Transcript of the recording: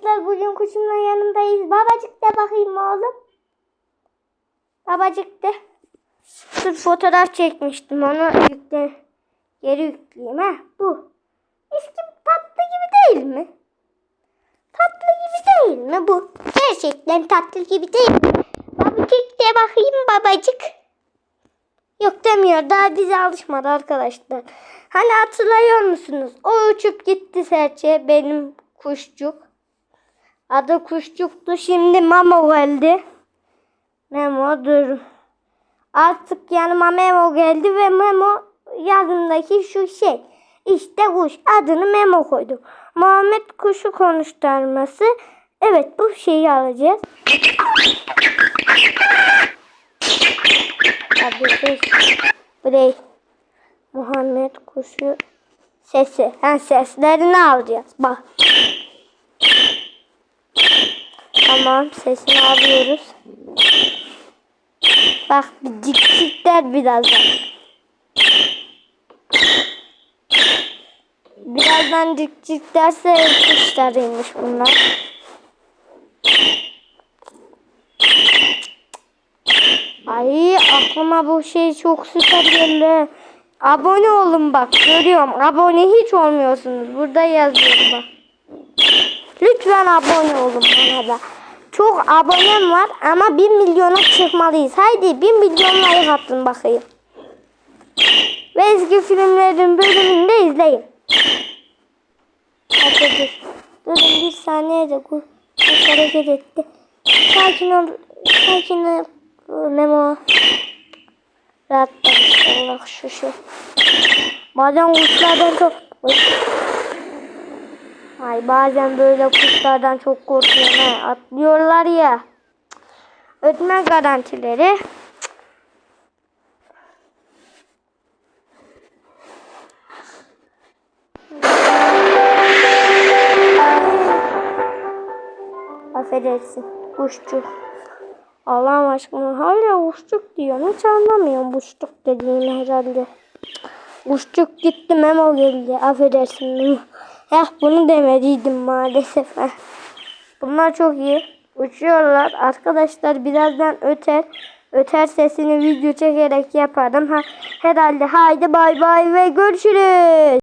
Arkadaşlar bugün kuşumla yanındayız. Babacık de bakayım oğlum. Babacık de. Dur fotoğraf çekmiştim onu yükle. Geri yükleyeyim ha. Bu. Eski tatlı gibi değil mi? Tatlı gibi değil mi bu? Gerçekten tatlı gibi değil mi? Babacık de bakayım babacık. Yok demiyor. Daha bize alışmadı arkadaşlar. Hani hatırlıyor musunuz? O uçup gitti serçe benim kuşçuk. Adı kuşçuktu. Şimdi Mamo geldi. Memo dur. Artık yanıma Memo geldi ve Memo yanındaki şu şey. İşte kuş. Adını Memo koydum. Muhammed kuşu konuşturması. Evet bu şeyi alacağız. Hadi kuş. Bu değil. Muhammed kuşu sesi. Ha seslerini alacağız. Bak. Tamam sesini alıyoruz. Bak cik der birazdan. Birazdan cik cik derse kuşlarıymış bunlar. Ay aklıma bu şey çok süper geldi. Abone olun bak görüyorum. Abone hiç olmuyorsunuz. Burada yazıyor bak. Lütfen abone olun bana da. Çok abonem var ama 1 milyona çıkmalıyız. Haydi 1 milyon like atın bakayım. Ve eski filmlerin bölümünü de izleyin. Hadi dur. Durun bir saniye de kuş hareket etti. Sakin ol. Sakin ol. Memo. Rahatla Allah şu şu. Bazen kuşlardan çok... Ay bazen böyle kuşlardan çok korkuyorum he. Atlıyorlar ya. Ötme garantileri. Affedersin. Kuşçuk. Allah'ım aşkına hala kuşçuk diyor. Hiç anlamıyorum kuşçuk dediğini herhalde. Kuşçuk gitti memo geldi. Affedersin Eh bunu demediydim maalesef. Bunlar çok iyi. Uçuyorlar. Arkadaşlar birazdan öter. Öter sesini video çekerek yaparım. Ha, herhalde haydi bay bay ve görüşürüz.